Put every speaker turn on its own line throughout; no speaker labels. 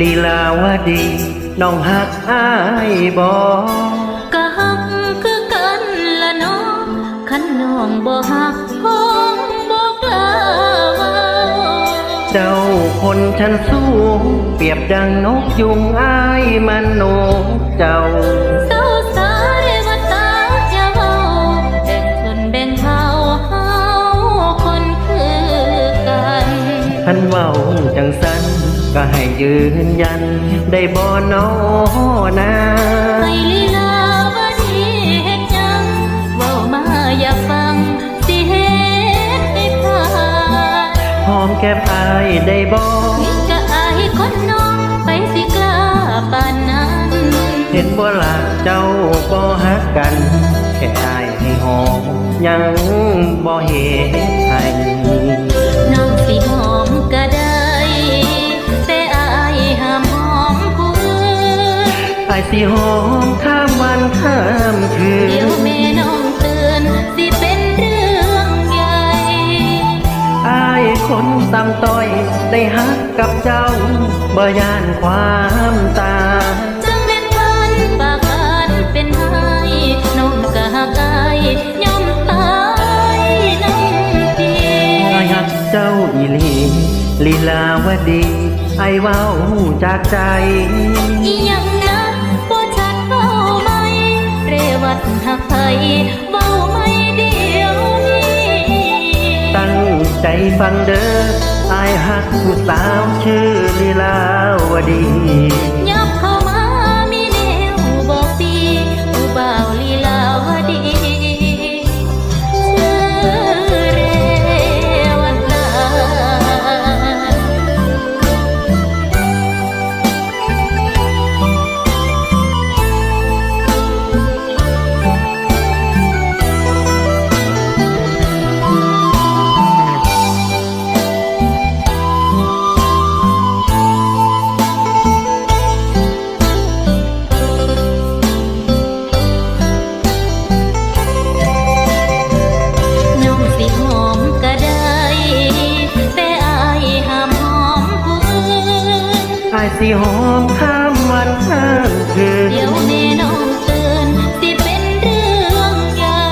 ลีลาวดี น้องหักอ้ายบอ
ก็ฮักคือกันละเน้องคันน้องบ่ฮักคงบ่กล้าเว้า
เจ้าคนชั้นสูงเปรียบดังนกยุงอ้ายมันโนกเจ้า
เศร้าสาเรวตาอย่าเว้าแบ่งชนแบ่งเผ่าเฮาคนคือกัน
ท่านเว้าจังสัน ก็ให้ยืนยัน ได้บ่นอนา
ให้ลีลาวดีเฮ็ดหยังเว้ามาอย่าฟัง สิเฮ็ดให้ผ่าน
หอมแก้มอายได้บ่
ก็อายคนน้องไปสิกล้าปานนั้น
เห็นบ่ละเจ้าบ่ฮักกัน แค่อายให้หอมยังบ่เฮ็ดให้
น้าย
สิหอมข้ามวันข้ามคื
เดี๋ยวนแม่น้องเตือนสิเป็นเรื่องใหญ่
อายคนตำต้อยได้ฮักกับเจ้าบ่ย่านความตาย
จังเป็นพันปากหวานเป็นไห้น้องก็หักอายยอมตายน้ำที
อายฮักเจ้าอีหลีลีลาวดีไอายเว้าจากใจ
อีหยัง ดหักไผเว้าไม่เดียวนี้
ตั้งใจฟังเด้ออายหักผู้สาวชื่อลีลาวดีา
ย
สิหอมข้ามวันข้ามคืน
เดี๋ยวแม่น้องเตือนสิเป็นเรื่องใหญ่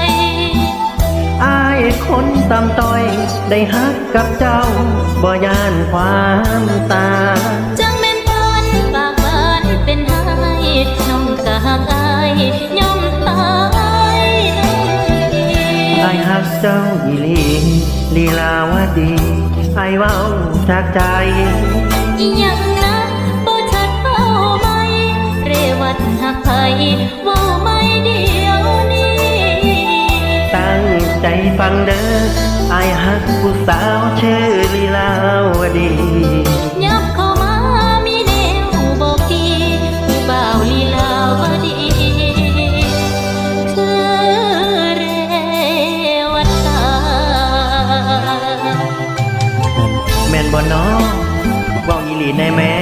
อายคนตำต้อย ได้ฮักกับเจ้า บ่ย่านความตาย
จังแม่นปานปากหวานเป็นไห้น้องก็หักอายยอมตายน้ำที
อายฮักเจ้าอีหลีลีลาวดี ไอายเว้าจากใจ
อีหยัง ว้าไม่เดียวนี้
ตั้งใจฟังเด้อไอายฮักผู้สาวชื่อลีลาวดี
ยับเข้ามามีแนวบอกทีผู้บ่าวลีลาวดีคือเรวัตตา
แม่นบ่น้องบอกอีหลีในแม่